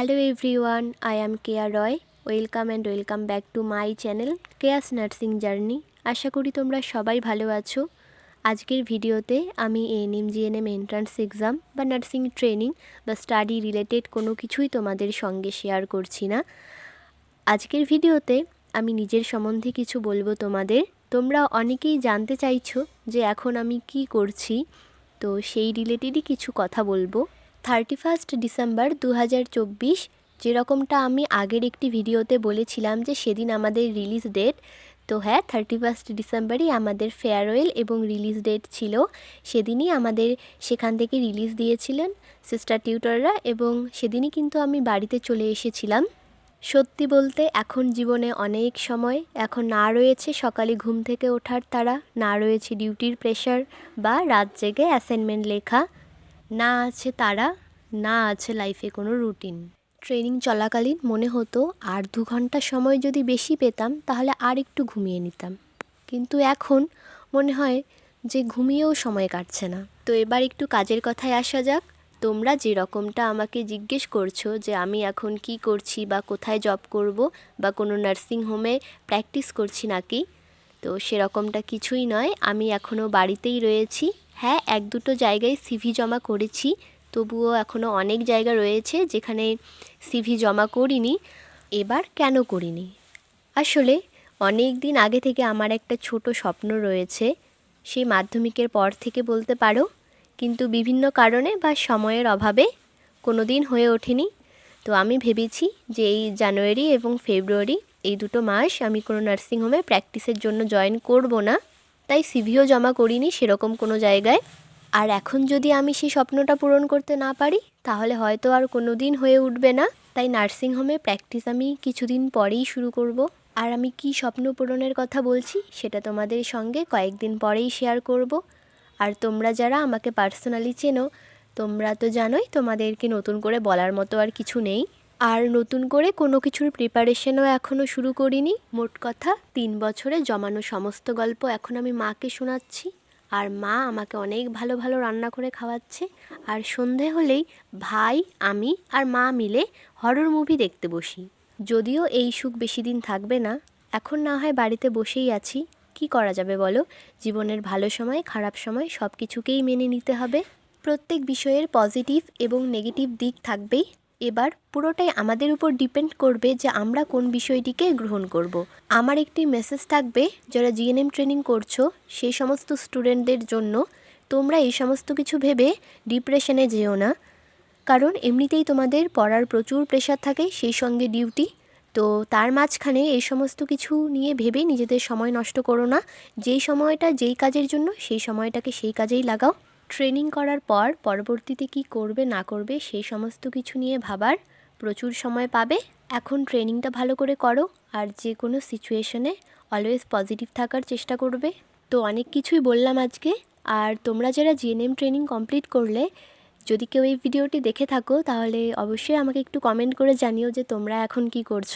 Hello everyone I am Keya Roy welcome and welcome back to my channel Keya's nursing journey আশা করি তোমরা সবাই ভালো আছো। আজকের ভিডিওতে আমি এএনএম জিএনএম এন্ট্রান্স এক্সাম বা নার্সিং ট্রেনিং বা স্টাডি রিলেটেড কোনো কিছুই তোমাদের সঙ্গে শেয়ার করছি না। আজকের ভিডিওতে আমি নিজের সম্বন্ধে কিছু বলব তোমাদের। তোমরা অনেকেই জানতে চাইছো যে এখন আমি কি করছি, তো সেই রিলেটেডই কিছু কথা বলব। থার্টি ফার্স্ট ডিসেম্বর দু হাজার চব্বিশ যেরকমটা আমি আগের একটি ভিডিওতে বলেছিলাম যে সেদিন আমাদের রিলিজ ডেট, তো হ্যাঁ থার্টি ফার্স্ট ডিসেম্বরই আমাদের ফেয়ারওয়েল এবং রিলিজ ডেট ছিল। সেদিনই আমাদের সেখান থেকে রিলিজ দিয়েছিলেন সিস্টার টিউটররা এবং সেদিনই কিন্তু আমি বাড়িতে চলে এসেছিলাম। সত্যি বলতে এখন জীবনে অনেক সময়, এখন না রয়েছে সকালে ঘুম থেকে ওঠার তারা, না রয়েছে ডিউটির প্রেশার বা রাত জেগে অ্যাসাইনমেন্ট লেখা। না আছে তারা, না আছে লাইফে কোনো রুটিন ট্রেনিং চলাকালীন মনে হতো আর দু ঘণ্টা সময় যদি বেশি পেতাম, তাহলে আর একটু ঘুমিয়ে নিতাম। কিন্তু এখন মনে হয় যে ঘুমিয়েও সময় কাটছে না। তো এবার একটু কাজের কথায় আসা যাক। তোমরা যে রকমটা আমাকে জিজ্ঞেস করছ যে আমি এখন কি করছি বা কোথায় জব করব বা কোনো নার্সিং হোমে প্র্যাকটিস করছি নাকি তো সেরকমটা কিছুই নয়। আমি এখনও বাড়িতেই রয়েছি। হ্যাঁ এক দুটো জায়গায় সিভি জমা করেছি। তবুও এখনও অনেক জায়গা রয়েছে যেখানে সিভি জমা করিনি। এবার কেন করিনি? আসলে অনেক দিন আগে থেকে আমার একটা ছোট স্বপ্ন রয়েছে। সেই মাধ্যমিকের পর থেকে বলতে পারো। কিন্তু বিভিন্ন কারণে বা সময়ের অভাবে কোনো দিন হয়ে ওঠেনি। তো আমি ভেবেছি যে এই জানুয়ারি এবং ফেব্রুয়ারি এই দুটো মাস আমি কোনো নার্সিংহোমে প্র্যাকটিসের জন্য জয়েন করব না। তাই সিভিও জমা করিনি সেরকম কোনো জায়গায়। আর এখন যদি আমি সেই স্বপ্নটা পূরণ করতে না পারি, তাহলে হয়তো আর কোনো দিন হয়ে উঠবে না। তাই নার্সিংহোমে প্র্যাকটিস আমি কিছুদিন পরেই শুরু করব। আর আমি কি স্বপ্ন পূরণের কথা বলছি, সেটা তোমাদের সঙ্গে কয়েকদিন পরেই শেয়ার করব। আর তোমরা যারা আমাকে পার্সোনালি চেনো, তোমরা তো জানোই তোমাদেরকে নতুন করে বলার মতো আর কিছু নেই। আর নতুন করে কোনো কিছুর প্রিপারেশনও এখনও শুরু করিনি। মোট কথা তিন বছরে জমানো সমস্ত গল্প এখন আমি মাকে শোনাচ্ছি। আর মা আমাকে অনেক ভালো ভালো রান্না করে খাওয়াচ্ছে। আর সন্ধে হলেই ভাই, আমি আর মা মিলে হরর মুভি দেখতে বসি। যদিও এই সুখ বেশি দিন থাকবে না, এখন না হয় বাড়িতে বসেই আছি। কি করা যাবে বলো? জীবনের ভালো সময়, খারাপ সময় সব কিছুকেই মেনে নিতে হবে। প্রত্যেক বিষয়ের পজিটিভ এবং নেগেটিভ দিক থাকবেই। এবার পুরোটাই আমাদের উপর ডিপেন্ড করবে যে আমরা কোন বিষয়টিকে গ্রহণ করব। আমার একটি মেসেজ থাকবে, যারা জিএনএম ট্রেনিং করছ সেই সমস্ত স্টুডেন্টদের জন্য তোমরা এই সমস্ত কিছু ভেবে ডিপ্রেশনে যেও না। কারণ এমনিতেই তোমাদের পড়ার প্রচুর প্রেশার থাকে সেই সঙ্গে ডিউটি তো তার মাঝখানে এই সমস্ত কিছু নিয়ে ভেবে নিজেদের সময় নষ্ট করো না। যেই সময়টা যেই কাজের জন্য, সেই সময়টাকে সেই কাজেই লাগাও। ট্রেনিং করার পর পরবর্তীতে কি করবে, না করবে সেই সমস্ত কিছু নিয়ে ভাবার প্রচুর সময় পাবে। এখন ট্রেনিংটা ভালো করে করো আর যে কোনো সিচুয়েশনে অলওয়েজ পজিটিভ থাকার চেষ্টা করবে। তো অনেক কিছুই বললাম আজকে। আর তোমরা যারা জিএনএম ট্রেনিং কমপ্লিট করলে, যদি কেউ এই ভিডিওটি দেখে থাকো, তাহলে অবশ্যই আমাকে একটু কমেন্ট করে জানিও যে তোমরা এখন কি করছ।